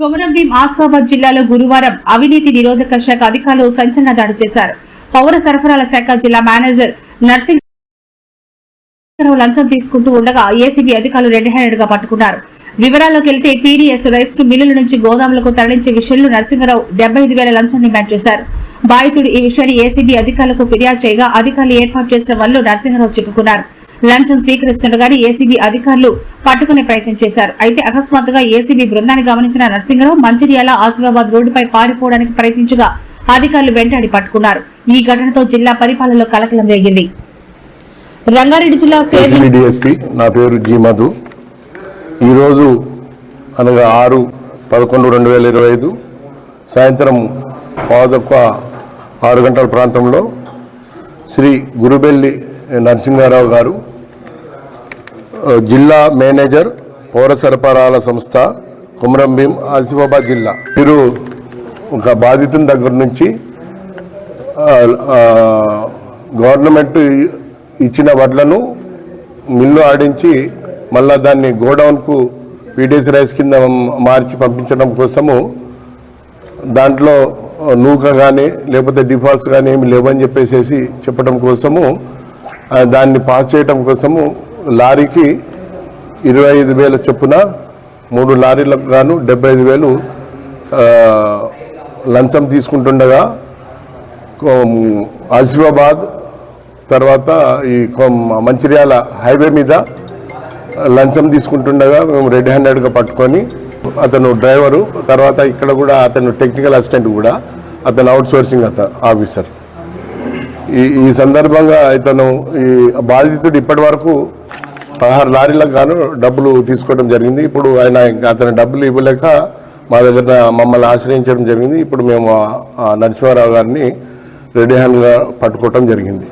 కొమరంభీం ఆసిఫాబాద్ జిల్లాలో గురువారం అవినీతి నిరోధక శాఖ అధికారులు సంచలన దాడి చేశారు. పౌర సరఫరాల శాఖ జిల్లా మేనేజర్ నర్సింగ్ లంచం తీసుకుంటూ ఉండగా ఏసీబీ అధికారులు రెడ్ హ్యాండెడ్గా పట్టుకున్నారు. వివరాల్లోకి వెళ్తే పీడీఎస్ రైస్ను మిల్లుల నుంచి గోదాములకు తరలించే విషయంలో నరసింహరావు డెబ్బై ఐదు వేల లంచం డిమాండ్ చేశారు. బాధితుడు ఈ విషయాన్ని ఏసీబీ అధికారులకు ఫిర్యాదు చేయగా అధికారులు ఏర్పాటు చేసిన వల్ల నరసింహరావు చిక్కుకున్నారు లంచం స్వీకరిస్తుండగానే ఏసీబీ అధికారులు పట్టుకునే ప్రయత్నం చేశారు. అయితే అకస్మాత్తుగా ఏసీబీ బృందాన్ని గమనించిన నరసింహరావు మంచిర్యాల ఆసిఫాబాద్ రోడ్డుపై పారిపోవడానికి ప్రయత్నించగా అధికారులు వెంటాడి పట్టుకున్నారు. ఈ ఘటనతో జిల్లా పరిపాలనలో కలకలం రేగింది. రంగారెడ్డి జిల్లా సేర్లి ఏసీబీ డిఎస్పీ నా పేరు జి మధు. ఈరోజు అనగా ఆరు పదకొండు రెండు వేల ఇరవై ఐదు సాయంత్రం పాదొక్క ఆరు గంటల ప్రాంతంలో శ్రీ గురుబెల్లి నరసింహారావు గారు జిల్లా మేనేజర్ పౌర సరఫరాల సంస్థ కుమరంభీం ఆసిఫాబాద్ జిల్లా. వీరు ఒక బాధితుని దగ్గర నుంచి గవర్నమెంట్ ఇచ్చిన వడ్లను మిల్లు ఆడించి మళ్ళా దాన్ని గోడౌన్కు పీడిఎస్ రైస్ కింద మార్చి పంపించడం కోసము దాంట్లో నూక కానీ లేకపోతే డిఫాల్ట్స్ కానీ ఏమి లేవని చెప్పేసి చెప్పడం కోసము దాన్ని పాస్ చేయడం కోసము లారీకి ఇరవై ఐదు వేల చొప్పున మూడు లారీలకు గాను డెబ్బై ఐదు వేలు లంచం తీసుకుంటుండగా ఆసిఫాబాద్ తర్వాత ఈ మంచిర్యాల హైవే మీద లంచం తీసుకుంటుండగా మేము రెడ్ హ్యాండెడ్గా పట్టుకొని అతను డ్రైవరు తర్వాత ఇక్కడ కూడా అతను టెక్నికల్ అసిస్టెంట్ కూడా అతను అవుట్ సోర్సింగ్ అత ఆఫీసర్. ఈ ఈ సందర్భంగా ఇతను ఈ బాధితుడు ఇప్పటి వరకు పదహారు లారీలకు గాను డబ్బులు తీసుకోవడం జరిగింది. ఇప్పుడు ఆయన అతని డబ్బులు ఇవ్వలేక మా దగ్గర మమ్మల్ని ఆశ్రయించడం జరిగింది. ఇప్పుడు మేము నరసింహారావు గారిని రెడీ హ్యాండ్గా పట్టుకోవటం జరిగింది.